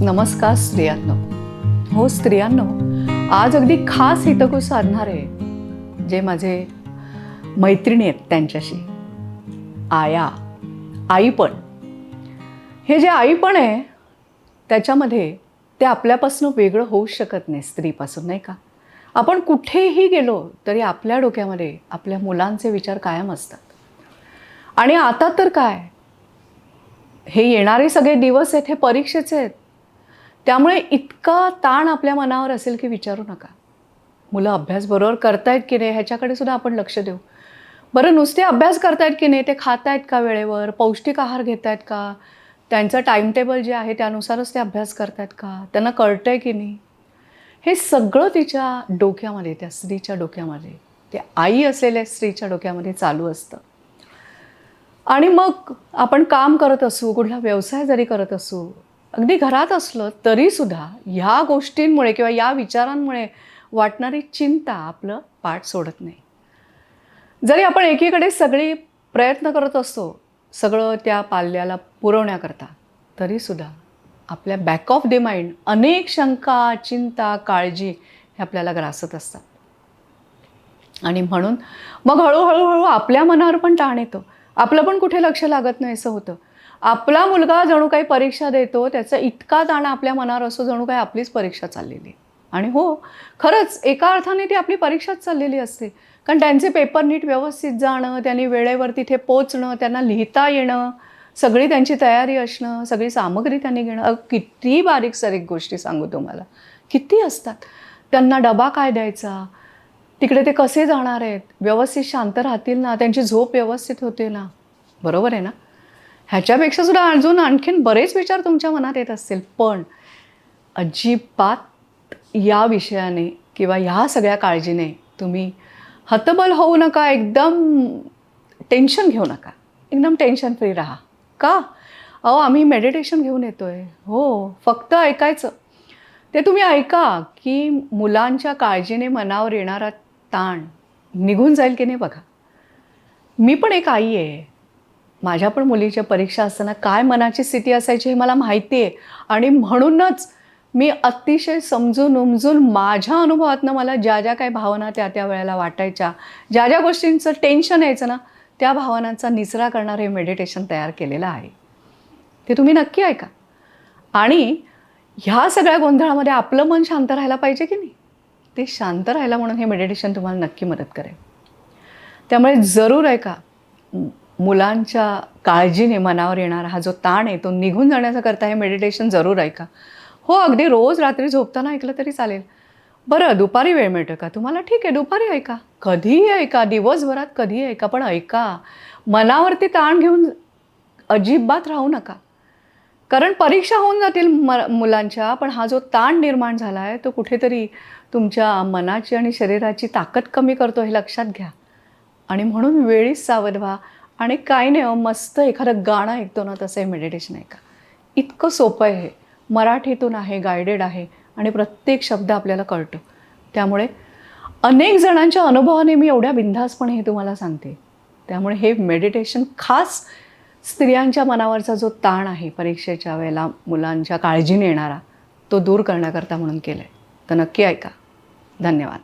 नमस्कार स्त्रियांनो. हो स्त्रियांनो आज अगदी खास हितकू साधणार आहे जे माझे मैत्रिणी आहेत त्यांच्याशी. आया आईपण हे जे आईपण आहे त्याच्यामध्ये ते आपल्यापासून वेगळं होऊ शकत नाही स्त्रीपासून नाही का? आपण कुठेही गेलो तरी आपल्या डोक्यामध्ये आपल्या मुलांचे विचार कायम असतात. आणि आता तर काय? हे येणारे सगळे दिवस आहेत हे परीक्षेचे आहेत. त्यामुळे इतका ताण आपल्या मनावर असेल की विचारू नका. मुलं अभ्यास बरोबर करतायत की नाही ह्याच्याकडे सुद्धा आपण लक्ष देऊ. बरं नुसते अभ्यास करतायत की नाही ते खात आहेत का वेळेवर? पौष्टिक आहार घेत आहेत का? त्यांचं टाईमटेबल जे आहे त्यानुसारच ते अभ्यास करतायत का? त्यांना कळतंय की नाही? हे सगळं तिच्या डोक्यामध्ये त्या स्त्रीच्या डोक्यामध्ये ते आई असलेल्या स्त्रीच्या डोक्यामध्ये चालू असतं. आणि मग आपण काम करत असू कुठला व्यवसाय जरी करत असू अगदी घरात असलं तरीसुद्धा ह्या गोष्टींमुळे किंवा या विचारांमुळे वाटणारी चिंता आपलं पाठ सोडत नाही. जरी आपण एकीकडे सगळी प्रयत्न करत असतो सगळं त्या पाल्याला पुरवण्याकरता तरीसुद्धा आपल्या बॅक ऑफ द माइंड अनेक शंका चिंता काळजी हे आपल्याला ग्रासत असतात. आणि म्हणून मग हळूहळू हळू आपल्या मनावर पण ताण येतो. आपलं पण कुठे लक्ष लागत नाही असं होतं. आपला मुलगा जणू काही परीक्षा देतो त्याचा इतका ताण आपल्या मनावर असो जणू काही आपलीच परीक्षा चाललेली आणि हो खरंच एका अर्थाने ती आपली परीक्षाच चाललेली असते. कारण त्यांचे पेपर नीट व्यवस्थित जाणं त्यांनी वेळेवर तिथे पोचणं त्यांना लिहिता येणं सगळी त्यांची तयारी असणं सगळी सामग्री त्यांनी घेणं. किती बारीक सारीक गोष्टी सांगू तुम्हाला. किती असतात. त्यांना डबा काय द्यायचा? तिकडे ते कसे जाणार आहेत? व्यवस्थित शांत राहतील ना? त्यांची झोप व्यवस्थित होते ना? बरोबर आहे ना? ह्याच्यापेक्षा सुद्धा अजून आणखीन बरेच विचार तुमच्या मनात येत असतील. पण अजिबात या विषयाने किंवा ह्या सगळ्या काळजीने तुम्ही हतबल होऊ नका एकदम टेन्शन घेऊ नका. एकदम टेन्शन फ्री राहा. का? अहो आम्ही मेडिटेशन घेऊन येतो आहे हो फक्त ऐकायचं. ते तुम्ही ऐका की मुलांच्या काळजीने मनावर येणारा ताण निघून जाईल की नाही बघा. मी पण एक आई आहे. माझ्या पण मुलीच्या परीक्षा असताना काय मनाची स्थिती असायची हे मला माहिती आहे. आणि म्हणूनच मी अतिशय समजून उमजून माझ्या अनुभवातनं मला ज्या ज्या काही भावना त्या त्या वेळेला वाटायच्या ज्या ज्या गोष्टींचं टेन्शन यायचं ना त्या भावनांचा निचरा करणारं हे मेडिटेशन तयार केलेलं आहे. ते तुम्ही नक्की ऐका. आणि ह्या सगळ्या गोंधळामध्ये आपलं मन शांत राहायला पाहिजे की नाही? ते शांत राहायला म्हणून हे मेडिटेशन तुम्हाला नक्की मदत करेल. त्यामुळे जरूर ऐका. मुलांच्या काळजीने मनावर येणारा हा जो ताण आहे तो निघून जाण्याचा करता हे मेडिटेशन जरूर ऐका. हो अगदी रोज रात्री झोपताना ऐकलं तरी चालेल. बरं दुपारी वेळ मिळतो का? तुम्हाला ठीक आहे दुपारी ऐका. कधीही ऐका दिवसभरात कधीही ऐका पण ऐका. मनावरती ताण घेऊन अजिबात राहू नका. कारण परीक्षा होऊन जातील म मुलांच्या पण हा जो ताण निर्माण झाला आहे तो कुठेतरी तुमच्या मनाची आणि शरीराची ताकद कमी करतो हे लक्षात घ्या. आणि म्हणून वेळीच सावध व्हा. आणि काय नाही मस्त एखादं गाणं ऐकतो ना तसं हे मेडिटेशन ऐका. इतकं सोपं आहे हे. मराठीतून आहे गायडेड आहे आणि प्रत्येक शब्द आपल्याला कळतो. त्यामुळे अनेक जणांच्या अनुभवाने मी एवढ्या बिंधासपणे हे तुम्हाला सांगते. त्यामुळे हे मेडिटेशन खास स्त्रियांच्या मनावरचा जो ताण आहे परीक्षेच्या वेळेला मुलांच्या काळजीने येणारा तो दूर करण्याकरता म्हणून केलं आहे तर नक्की ऐका. धन्यवाद.